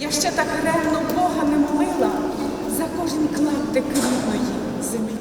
Я ще так ревно Бога не молила за кожен клаптик рідної землі.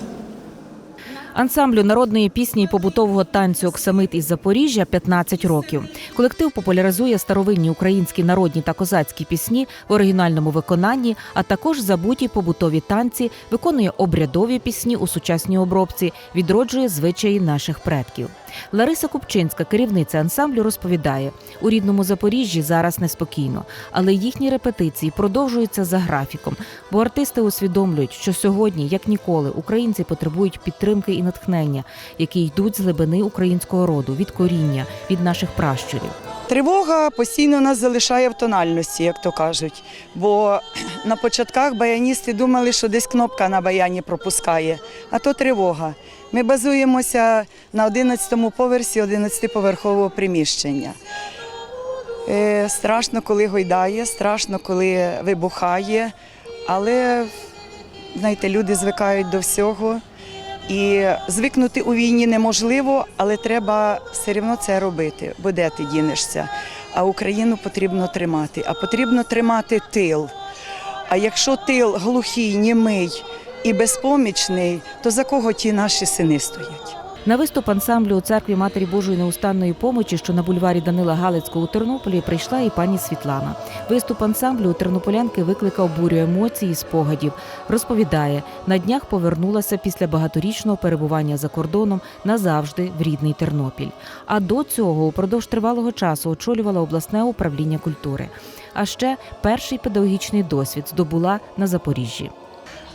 Ансамблю народної пісні і побутового танцю Оксамит із Запоріжжя 15 років. Колектив популяризує старовинні українські народні та козацькі пісні в оригінальному виконанні, а також забуті побутові танці, виконує обрядові пісні у сучасній обробці, відроджує звичаї наших предків. Лариса Купчинська, керівниця ансамблю, розповідає: у рідному Запоріжжі зараз неспокійно, але їхні репетиції продовжуються за графіком, бо артисти усвідомлюють, що сьогодні, як ніколи, українці потребують підтримки і натхнення, які йдуть з глибини українського роду, від коріння, від наших пращурів. Тривога постійно нас залишає в тональності, як то кажуть. Бо на початках баяністи думали, що десь кнопка на баяні пропускає, а то тривога. Ми базуємося на 11-му поверсі 11-поверхового приміщення. Е, страшно, коли гойдає, страшно, коли вибухає, але знаєте, люди звикають до всього. І звикнути у війні неможливо, але треба все рівно це робити, бо де ти дінешся. А Україну потрібно тримати, а потрібно тримати тил. А якщо тил глухий, німий і безпомічний, то за кого ті наші сини стоять? На виступ ансамблю у церкві Матері Божої неустанної помочі, що на бульварі Данила Галицького у Тернополі, прийшла і пані Світлана. Виступ ансамблю у тернополянки викликав бурю емоцій і спогадів. Розповідає, на днях повернулася після багаторічного перебування за кордоном назавжди в рідний Тернопіль. А до цього упродовж тривалого часу очолювала обласне управління культури. А ще перший педагогічний досвід здобула на Запоріжжі.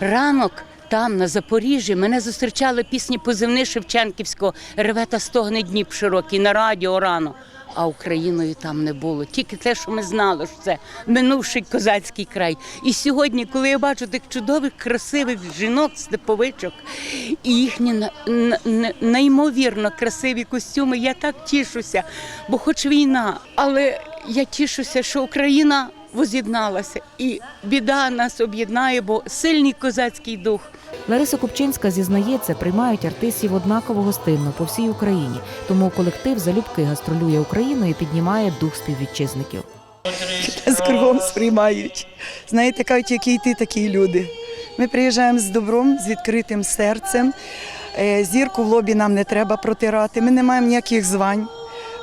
Ранок там, на Запоріжжі, мене зустрічали пісні позивни Шевченківського реве стогне Дніп широкий на радіо рано. А Україною там не було. Тільки те, що ми знали, що це минувший козацький край. І сьогодні, коли я бачу тих чудових, красивих жінок, степовичок і їхні неймовірно красиві костюми, я так тішуся, бо хоч війна, але я тішуся, що Україна воз'єдналася, і біда нас об'єднає, бо сильний козацький дух. Лариса Купчинська зізнається, приймають артистів однаково гостинно по всій Україні. Тому колектив залюбки гастролює Україною і піднімає дух співвітчизників. з кругом сприймають. Знаєте, кажуть, які ти такі люди. Ми приїжджаємо з добром, з відкритим серцем. Е, Зірку в лобі нам не треба протирати. Ми не маємо ніяких звань,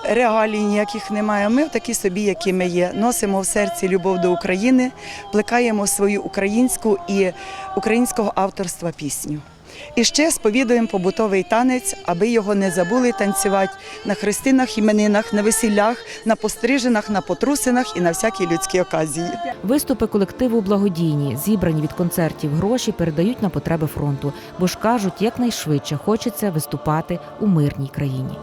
регалій ніяких немає. Ми такі собі, які ми є. Носимо в серці любов до України, плекаємо свою українську і українського авторства пісню. І ще сповідуємо побутовий танець, аби його не забули танцювати на хрестинах, іменинах, на весіллях, на постриженах, на потрусинах і на всякій людській оказії. Виступи колективу благодійні, зібрані від концертів гроші передають на потреби фронту, бо ж кажуть, якнайшвидше хочеться виступати у мирній країні.